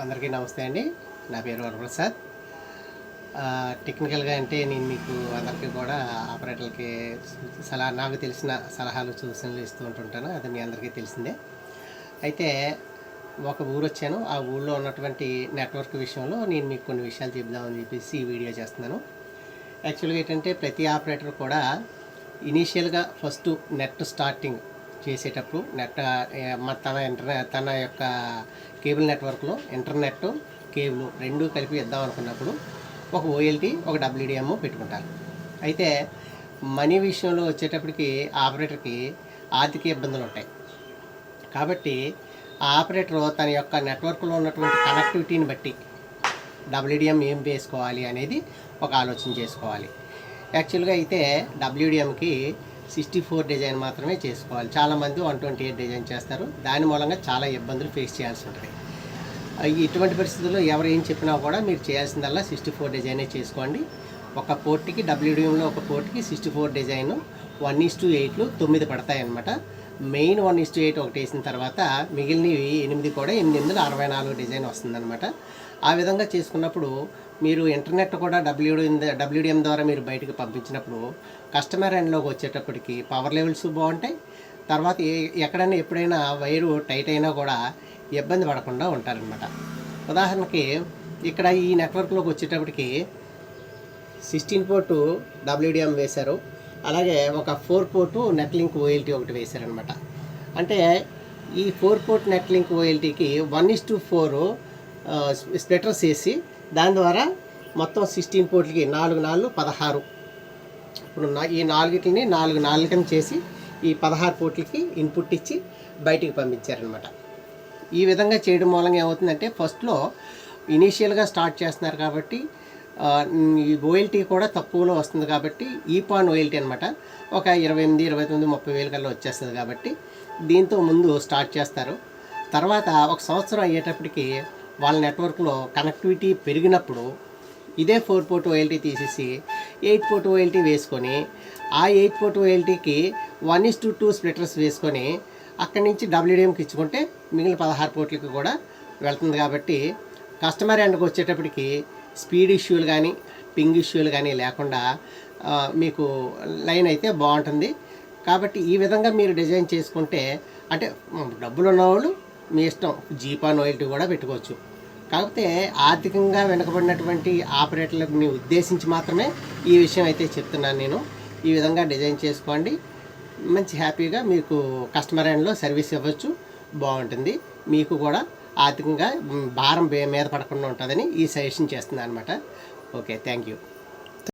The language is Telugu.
అందరికీ నమస్తే అండి. నా పేరు వరప్రసాద్. టెక్నికల్గా అంటే నేను మీకు అందరికీ కూడా ఆపరేటర్లకి సలహా నాకు తెలిసిన సలహాలు సూచనలు ఇస్తూ ఉంటుంటాను. అది మీ అందరికీ తెలిసిందే. అయితే ఒక ఊరు వచ్చాను. ఆ ఊళ్ళో ఉన్నటువంటి నెట్వర్క్ విషయంలో నేను మీకు కొన్ని విషయాలు చెప్దామని చెప్పేసి ఈ వీడియో చేస్తున్నాను. యాక్చువల్గా ఏంటంటే ప్రతి ఆపరేటర్ కూడా ఇనీషియల్గా ఫస్ట్ నెట్ స్టార్టింగ్ చేసేటప్పుడు నెట్ తన ఇంటర్నెట్ తన యొక్క కేబుల్ నెట్వర్క్లో ఇంటర్నెట్ కేబుల్ రెండు కలిపి ఇద్దాం అనుకున్నప్పుడు ఒక ఓఎల్టీ ఒక డబ్ల్యూడిఎం పెట్టుకుంటారు. అయితే మనీ విషయంలో వచ్చేటప్పటికి ఆపరేటర్కి ఆర్థిక ఇబ్బందులు ఉంటాయి. కాబట్టి ఆపరేటర్ తన యొక్క నెట్వర్క్లో ఉన్నటువంటి కనెక్టివిటీని బట్టి డబ్ల్యూడిఎం ఏం వేసుకోవాలి అనేది ఒక ఆలోచన చేసుకోవాలి. యాక్చువల్గా అయితే డబ్ల్యూడిఎంకి సిక్స్టీ ఫోర్ డిజైన్ మాత్రమే చేసుకోవాలి. చాలామంది వన్ ట్వంటీ ఎయిట్ డిజైన్ చేస్తారు. దాని మూలంగా చాలా ఇబ్బందులు ఫేస్ చేయాల్సి ఉంటుంది. ఇటువంటి పరిస్థితుల్లో ఎవరు ఏం చెప్పినా కూడా మీరు చేయాల్సిందల్లా సిక్స్టీ ఫోర్ డిజైనే చేసుకోండి. ఒక పోర్ట్కి డబ్ల్యూడిఎంలో ఒక పోర్ట్కి sixty four design one is to ఎయిట్లు తొమ్మిది పడతాయన్నమాట. Main one is to eight ఒకటి వేసిన తర్వాత మిగిలినవి ఎనిమిది కూడా ఎనిమిది ఎనిమిది అరవై నాలుగు డిజైన్ వస్తుందన్నమాట. ఆ విధంగా చేసుకున్నప్పుడు మీరు ఇంటర్నెట్ కూడా డబ్ల్యూడిఎం డబ్ల్యూడిఎం ద్వారా మీరు బయటకు పంపించినప్పుడు కస్టమర్ ఎండ్లోకి వచ్చేటప్పటికి పవర్ లెవెల్స్ బాగుంటాయి. తర్వాత ఎక్కడైనా ఎప్పుడైనా వైరు టైట్ అయినా కూడా ఇబ్బంది పడకుండా ఉంటారనమాట ఉదాహరణకి ఇక్కడ ఈ నెట్వర్క్లోకి వచ్చేటప్పటికి సిక్స్టీన్ పోర్టు డబ్ల్యూడిఎం వేశారు. అలాగే ఒక four port net link OLT ఒకటి వేశారనమాట అంటే ఈ four port net link ఓఎల్టీకి one is to four splitters వేసి దాని ద్వారా మొత్తం సిక్స్టీన్ పోర్ట్లకి నాలుగు నాలుగు పదహారు. ఇప్పుడు ఈ నాలుగిటిని నాలుగు నాలుగని చేసి ఈ పదహారు పోర్ట్లకి ఇన్పుట్ ఇచ్చి బయటికి పంపించారనమాట ఈ విధంగా చేయడం మూలంగా ఏమవుతుందంటే ఫస్ట్లో ఇనీషియల్గా స్టార్ట్ చేస్తున్నారు కాబట్టి ఈ ఓఎల్టీ కూడా తక్కువలో వస్తుంది కాబట్టి ఈ పాన్ ఓఎల్టీ అనమాట ఒక ఇరవై ఎనిమిది ఇరవై తొమ్మిది ముప్పై వేల కల్లా వచ్చేస్తుంది కాబట్టి దీంతో ముందు స్టార్ట్ చేస్తారు. తర్వాత ఒక సంవత్సరం అయ్యేటప్పటికి వాళ్ళ నెట్వర్క్లో కనెక్టివిటీ పెరిగినప్పుడు ఇదే ఫోర్ పోర్ట్ ఓఎల్టీ తీసేసి ఎయిట్ పోర్ట్ ఓఎల్టీ వేసుకొని ఆ eight port ఓఎల్టీకి one is to two splitters వేసుకొని అక్కడి నుంచి డబ్ల్యూడిఎంకి ఇచ్చుకుంటే మిగిలిన పదహారు పోర్ట్లకి కూడా వెళ్తుంది కాబట్టి కస్టమర్ ఎండ్కి వచ్చేటప్పటికి స్పీడ్ ఇష్యూలు కానీ పింగ్ ఇష్యూలు కానీ లేకుండా మీకు లైన్ అయితే బాగుంటుంది. కాబట్టి ఈ విధంగా మీరు డిజైన్ చేసుకుంటే అంటే డబ్బులు ఉన్నవాళ్ళు మీ ఇష్టం జీపా నోయల్టీ కూడా పెట్టుకోవచ్చు. కాకపోతే ఆర్థికంగా వెనుకబడినటువంటి ఆపరేటర్లని ఉద్దేశించి మాత్రమే ఈ విషయం అయితే చెప్తున్నాను నేను. ఈ విధంగా డిజైన్ చేసుకోండి. మంచి హ్యాపీగా మీకు కస్టమర్ ఎండ్లో సర్వీస్ ఇవ్వచ్చు. బాగుంటుంది. మీకు కూడా ఆర్థికంగా భారం మీద పడకుండా ఉంటుందని ఈ సజెషన్ చేస్తున్నాను అనమాట ఓకే థ్యాంక్ యూ.